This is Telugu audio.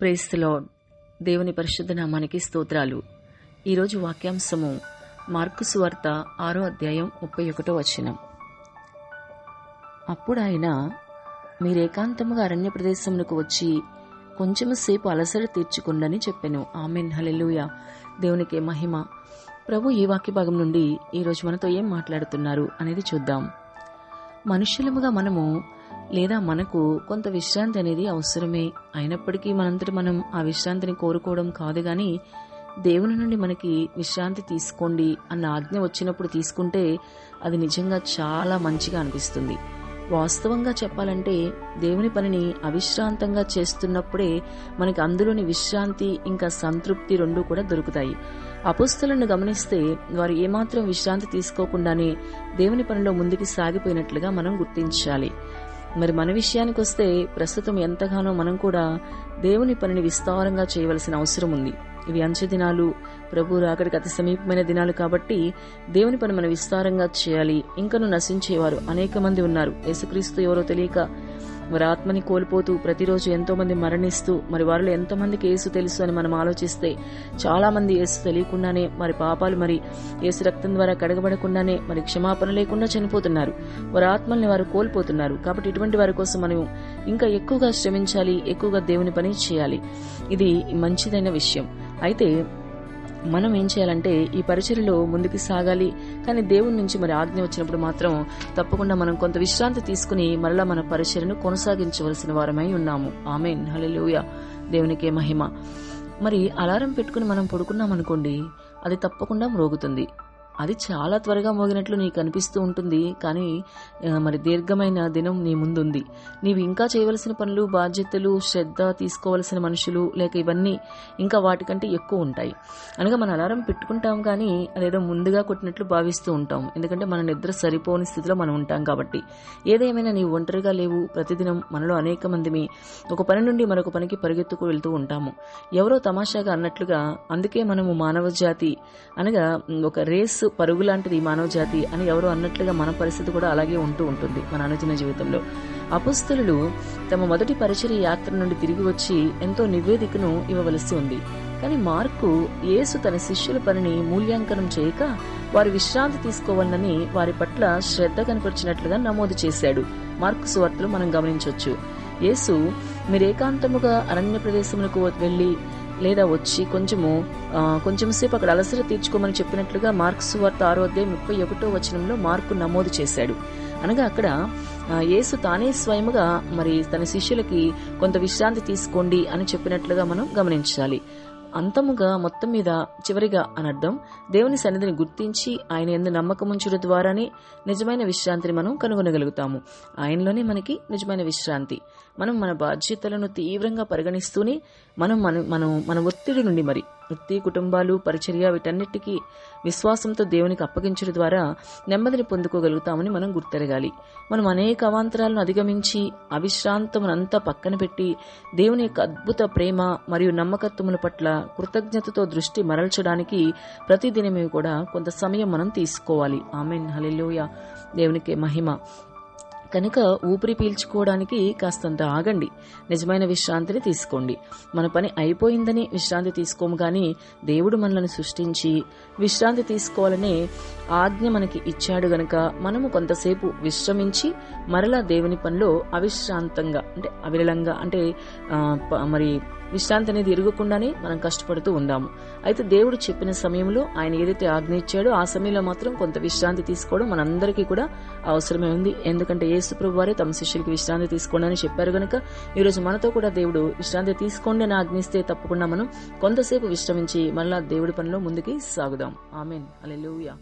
ప్రేస్తులో దేవుని పరిశుద్ధ నామానికి స్తోత్రాలు. ఈరోజు వాక్యాంశము మార్కు సువార్త ఆరో అధ్యాయం ముప్పై ఒకటో వచనం. అప్పుడు ఆయన మీరేకాంతముగా అరణ్య ప్రదేశమునకు వచ్చి కొంచెము సేపు అలసట తీర్చుకుండని చెప్పాను. ఆమెన్. హలెలుయ దేవునికి మహిమ. ప్రభు ఈ వాక్య భాగం నుండి ఈరోజు మనతో ఏం మాట్లాడుతున్నారు అనేది చూద్దాం. మనుష్యులముగా మనము లేదా మనకు కొంత విశ్రాంతి అనేది అవసరమే. అయినప్పటికీ మనంతటి మనం ఆ విశ్రాంతిని కోరుకోవడం కాదు గాని దేవుని నుండి మనకి విశ్రాంతి తీసుకోండి అన్న ఆజ్ఞ వచ్చినప్పుడు తీసుకుంటే అది నిజంగా చాలా మంచిగా అనిపిస్తుంది. వాస్తవంగా చెప్పాలంటే దేవుని పనిని అవిశ్రాంతంగా చేస్తున్నప్పుడే మనకి అందులోని విశ్రాంతి ఇంకా సంతృప్తి రెండు కూడా దొరుకుతాయి. అపుస్తులను గమనిస్తే వారు ఏమాత్రం విశ్రాంతి తీసుకోకుండానే దేవుని పనిలో ముందుకు సాగిపోయినట్లుగా మనం గుర్తించాలి. మరి మన విషయానికి వస్తే ప్రస్తుతం ఎంతగానో మనం కూడా దేవుని పనిని విస్తారంగా చేయవలసిన అవసరం ఉంది. ఇవి అంచె దినాలు ప్రభు రాకడికి అతి సమీపమైన దినాలు కాబట్టి దేవుని పని మనం విస్తారంగా చేయాలి. ఇంకను నశించేవారు అనేక మంది ఉన్నారు. యేసుక్రీస్తు ఎవరో తెలియక వారి ఆత్మని కోల్పోతూ ప్రతిరోజు ఎంతో మంది మరణిస్తూ మరి వారిలో ఎంతమందికి యేసు తెలుసు అని మనం ఆలోచిస్తే చాలా మంది యేసు తెలియకుండానే మరి పాపాలు మరి యేసు రక్తం ద్వారా కడగబడకుండానే మరి క్షమాపణ లేకుండా చనిపోతున్నారు. వారి ఆత్మల్ని వారు కోల్పోతున్నారు. కాబట్టి ఇటువంటి వారి కోసం మనం ఇంకా ఎక్కువగా శ్రమించాలి ఎక్కువగా దేవుని పని చేయాలి. ఇది మంచిదైన విషయం. అయితే మనం ఏం చేయాలంటే ఈ పరిచర్లో ముందుకు సాగాలి. కానీ దేవుని నుంచి మరి ఆజ్ఞ వచ్చినప్పుడు మాత్రం తప్పకుండా మనం కొంత విశ్రాంతి తీసుకుని మరలా మన పరిచర్ను కొనసాగించవలసిన వారమై ఉన్నాము. ఆమెన్. హల్లెలూయా. దేవునికే మహిమ. మరి అలారం పెట్టుకుని మనం పడుకున్నాం అనుకోండి అది తప్పకుండా మ్రోగుతుంది. అది చాలా త్వరగా మోగినట్లు నీకు అనిపిస్తూ ఉంటుంది కానీ మరి దీర్ఘమైన దినం నీ ముందుంది. నీవు ఇంకా చేయవలసిన పనులు బాధ్యతలు శ్రద్ధ తీసుకోవలసిన మనుషులు లేక ఇవన్నీ ఇంకా వాటికంటే ఎక్కువ ఉంటాయి. అనగా మన అలారం పెట్టుకుంటాం కానీ అదేదో ముందుగా కొట్టినట్లు భావిస్తూ ఉంటాం. ఎందుకంటే మన నిద్ర సరిపోని స్థితిలో మనం ఉంటాం కాబట్టి. ఏదేమైనా నీవు ఒంటరిగా లేవు ప్రతిదినం మనలో అనేక మందిమి ఒక పని నుండి మరొక పనికి పరిగెత్తుకు వెళ్తూ ఉంటాము. ఎవరో తమాషాగా అన్నట్లుగా అందుకే మనము మానవ జాతి అనగా ఒక రేసు పరుగు లాంటిది మానవ జాతి అని ఎవరో అన్నట్లుగా మన పరిస్థితి కూడా అలాగే ఉంటూ ఉంటుంది మన అనుదిన జీవితంలో. అపుస్తులు తమ మొదటి పరిచయ యాత్ర నుండి తిరిగి వచ్చి ఎంతో నివేదికను ఇవ్వవలసి ఉంది. కానీ మార్కు యేసు తన శిష్యుల పనిని మూల్యాంకనం చేయక వారి విశ్రాంతి తీసుకోవాలని వారి పట్ల శ్రద్ధ కనపరిచినట్లుగా నమోదు చేశాడు. మార్కు సువార్తలు మనం గమనించవచ్చు. యేసు మీరు ఏకాంతముగా అరణ్య ప్రదేశములకు వెళ్ళి లేదా వచ్చి కొంచెము కొంచెం సేపు అక్కడ అలసట తీర్చుకోమని చెప్పినట్లుగా మార్క్స్ వార్త ఆరో అధ్యాయం ముప్పై ఒకటో వచనంలో మార్కు నమోదు చేశాడు. అనగా అక్కడ యేసు తానే స్వయముగా మరి తన శిష్యులకి కొంత విశ్రాంతి తీసుకోండి అని చెప్పినట్లుగా మనం గమనించాలి. అంతముగా మొత్తం మీద చివరిగా అని అర్థం. దేవుని సన్నిధిని గుర్తించి ఆయన ఎందు నమ్మకం ద్వారానే నిజమైన విశ్రాంతిని మనం కనుగొనగలుగుతాము. ఆయనలోనే మనకి నిజమైన విశ్రాంతి. మనం మన బాధ్యతలను తీవ్రంగా పరిగణిస్తూనే మనం మన మనం మన ఒత్తిడి నుండి మరి వృత్తి కుటుంబాలు పరిచర్య వీటన్నిటికీ విశ్వాసంతో దేవునికి అప్పగించడం ద్వారా నెమ్మదిని పొందుకోగలుగుతామని మనం గుర్తెరగాలి. మనం అనేక అవాంతరాలను అధిగమించి అవిశ్రాంతమునంతా పక్కన పెట్టి దేవుని యొక్క అద్భుత ప్రేమ మరియు నమ్మకత్వముల పట్ల కృతజ్ఞతతో దృష్టి మరల్చడానికి ప్రతిదినమే కూడా కొంత సమయం మనం తీసుకోవాలి. ఆమెన్. హలెలోయ దేవునికి మహిమ. కనుక ఊపిరి పీల్చుకోవడానికి కాస్తంత ఆగండి. నిజమైన విశ్రాంతిని తీసుకోండి. మన పని అయిపోయిందని విశ్రాంతి తీసుకోము కానీ దేవుడు మనల్ని సృష్టించి విశ్రాంతి తీసుకోవాలనే ఆజ్ఞ మనకి ఇచ్చాడు గనక మనము కొంతసేపు విశ్రమించి మరలా దేవుని పనిలో అవిశ్రాంతంగా అంటే అవిరళంగా అంటే ప- మరి విశ్రాంతి అనేది ఎరగకుండానే మనం కష్టపడుతూ ఉందాము. అయితే దేవుడు చెప్పిన సమయంలో ఆయన ఏదైతే ఆజ్ఞ ఇచ్చాడో ఆ సమయంలో మాత్రం కొంత విశ్రాంతి తీసుకోవడం మనందరికీ కూడా అవసరమే ఉంది. ఎందుకంటే యేసుప్రభు వారే తమ శిష్యులకి విశ్రాంతి తీసుకోండి అని చెప్పారు కనుక ఈరోజు మనతో కూడా దేవుడు విశ్రాంతి తీసుకోండి అని ఆజ్ఞిస్తే తప్పకుండా మనం కొంతసేపు విశ్రమించి మళ్ళా దేవుడి పనిలో ముందుకి సాగుదాం. ఆమెన్. అలెలుయా